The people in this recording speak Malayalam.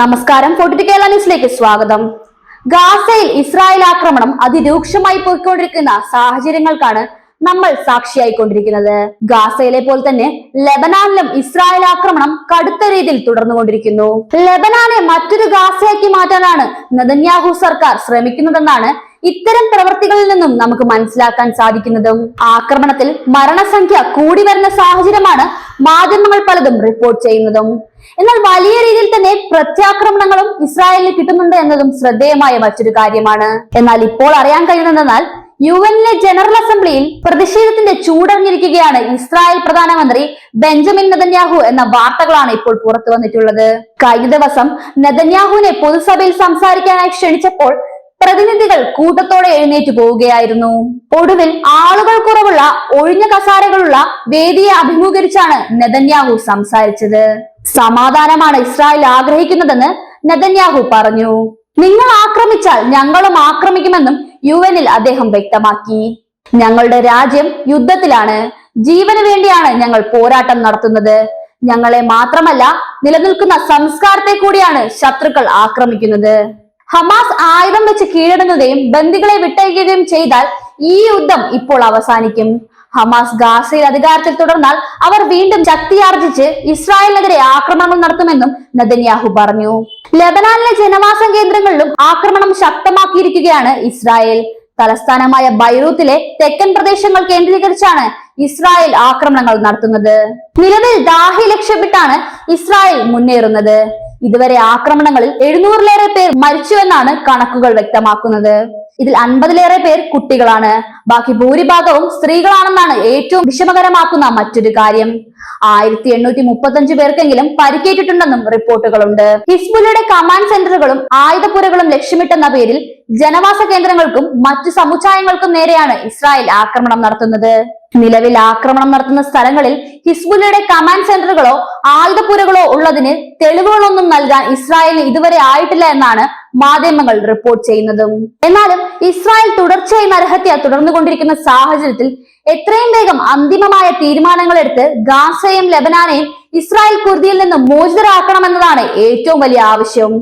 നമസ്കാരം. കേരള ന്യൂസിലേക്ക് സ്വാഗതം. ഗാസയിൽ ഇസ്രായേൽ ആക്രമണം അതിരൂക്ഷമായി പോയിക്കൊണ്ടിരിക്കുന്ന സാഹചര്യങ്ങൾക്കാണ് നമ്മൾ സാക്ഷിയായിക്കൊണ്ടിരിക്കുന്നത്. ഗാസയിലെ പോലെ തന്നെ ലെബനാനിലും ഇസ്രായേൽ ആക്രമണം കടുത്ത രീതിയിൽ തുടർന്നുകൊണ്ടിരിക്കുന്നു. ലെബനാനെ മറ്റൊരു ഗാസയാക്കി മാറ്റാനാണ് നദന്യാഹു സർക്കാർ ശ്രമിക്കുന്നതെന്നാണ് ഇത്തരം പ്രവൃത്തികളിൽ നിന്നും നമുക്ക് മനസ്സിലാക്കാൻ സാധിക്കുന്നതും. ആക്രമണത്തിൽ മരണസംഖ്യ കൂടി വരുന്ന സാഹചര്യമാണ് മാധ്യമങ്ങൾ പലതും റിപ്പോർട്ട് ചെയ്യുന്നതും. എന്നാൽ വലിയ രീതിയിൽ തന്നെ പ്രത്യാക്രമണങ്ങളും ഇസ്രായേലിന് കിട്ടുന്നുണ്ട് എന്നതും ശ്രദ്ധേയമായ മറ്റൊരു കാര്യമാണ്. എന്നാൽ ഇപ്പോൾ അറിയാൻ കഴിയുന്നതെന്നാൽ യു എന്നിലെ ജനറൽ അസംബ്ലിയിൽ പ്രതിഷേധത്തിന്റെ ചൂടറിഞ്ഞിരിക്കുകയാണ് ഇസ്രായേൽ പ്രധാനമന്ത്രി ബെഞ്ചമിൻ നെതന്യാഹു എന്ന വാർത്തകളാണ് ഇപ്പോൾ പുറത്തു വന്നിട്ടുള്ളത് കഴിഞ്ഞ ദിവസം നെതന്യാഹുവിനെ പൊതുസഭയിൽ സംസാരിക്കാനായി ക്ഷണിച്ചപ്പോൾ പ്രതിനിധികൾ കൂട്ടത്തോടെ എഴുന്നേറ്റ് പോവുകയായിരുന്നു. ഒടുവിൽ ആളുകൾ കുറവുള്ള ഒഴിഞ്ഞ കസാരകളുള്ള വേദിയെ അഭിമുഖീകരിച്ചാണ് നെതന്യാഹു സംസാരിച്ചത്. സമാധാനമാണ് ഇസ്രായേൽ ആഗ്രഹിക്കുന്നതെന്ന് നെതന്യാഹു പറഞ്ഞു. നിങ്ങൾ ആക്രമിച്ചാൽ ഞങ്ങളും ആക്രമിക്കുമെന്നും യു എനിൽ അദ്ദേഹം വ്യക്തമാക്കി. ഞങ്ങളുടെ രാജ്യം യുദ്ധത്തിലാണ്. ജീവന് വേണ്ടിയാണ് ഞങ്ങൾ പോരാട്ടം നടത്തുന്നത്. ഞങ്ങളെ മാത്രമല്ല നിലനിൽക്കുന്ന സംസ്കാരത്തെ കൂടിയാണ് ശത്രുക്കൾ ആക്രമിക്കുന്നത്. ഹമാസ് ആയുധം വെച്ച് കീഴടങ്ങുകയും ബന്ദികളെ വിട്ടയക്കുകയും ചെയ്താൽ ഈ യുദ്ധം ഇപ്പോൾ അവസാനിക്കും. ഹമാസ് ഗാസയിൽ അധികാരത്തിൽ തുടർന്നാൽ അവർ വീണ്ടും ശക്തിയാർജിച്ച് ഇസ്രായേലിനെതിരെ ആക്രമണം നടത്തുമെന്നും നദന്യാഹു പറഞ്ഞു. ലബനാനിലെ ജനവാസ കേന്ദ്രങ്ങളിലും ആക്രമണം ശക്തമാക്കിയിരിക്കുകയാണ് ഇസ്രായേൽ. തലസ്ഥാനമായ ബൈറൂത്തിലെ തെക്കൻ പ്രദേശങ്ങൾ കേന്ദ്രീകരിച്ചാണ് ഇസ്രായേൽ ആക്രമണങ്ങൾ നടത്തുന്നത്. നിലവിൽ ദാഹി ലക്ഷ്യമിട്ടാണ് ഇസ്രായേൽ മുന്നേറുന്നത്. ഇതുവരെ ആക്രമണങ്ങളിൽ എഴുന്നൂറിലേറെ പേർ മരിച്ചുവെന്നാണ് കണക്കുകൾ വ്യക്തമാക്കുന്നത്. ഇതിൽ അൻപതിലേറെ പേർ കുട്ടികളാണ്. ബാക്കി ഭൂരിഭാഗവും സ്ത്രീകളാണെന്നാണ് ഏറ്റവും വിഷമകരമാക്കുന്ന മറ്റൊരു കാര്യം. ആയിരത്തി എണ്ണൂറ്റി മുപ്പത്തഞ്ച് പേർക്കെങ്കിലും പരിക്കേറ്റിട്ടുണ്ടെന്നും റിപ്പോർട്ടുകളുണ്ട്. ഹിസ്ബുലയുടെ കമാൻഡ് സെന്ററുകളും ആയുധപ്പുരകളും ലക്ഷ്യമിട്ടെന്ന പേരിൽ ജനവാസ കേന്ദ്രങ്ങൾക്കും മറ്റു സമുച്ചയങ്ങൾക്കും നേരെയാണ് ഇസ്രായേൽ ആക്രമണം നടത്തുന്നത്. നിലവിൽ ആക്രമണം നടത്തുന്ന സ്ഥലങ്ങളിൽ ഹിസ്ബുലയുടെ കമാൻഡ് സെന്ററുകളോ ആയുധപ്പുരകളോ ഉള്ളതിന് തെളിവുകളൊന്നും നൽകാൻ ഇസ്രായേലിന് ഇതുവരെ ആയിട്ടില്ല എന്നാണ് മാധ്യമങ്ങൾ റിപ്പോർട്ട് ചെയ്യുന്നതും. എന്നാലും ഇസ്രായേൽ തുടർച്ചയായി നരഹത്യ തുടർന്നുകൊണ്ടിരിക്കുന്ന സാഹചര്യത്തിൽ എത്രയും വേഗം അന്തിമമായ തീരുമാനങ്ങൾ എടുത്ത് ഗാസയും ലബനാനെയും ഇസ്രായേൽ കുർദിയിൽ നിന്ന് മോചിതരാക്കണമെന്നതാണ് ഏറ്റവും വലിയ ആവശ്യം.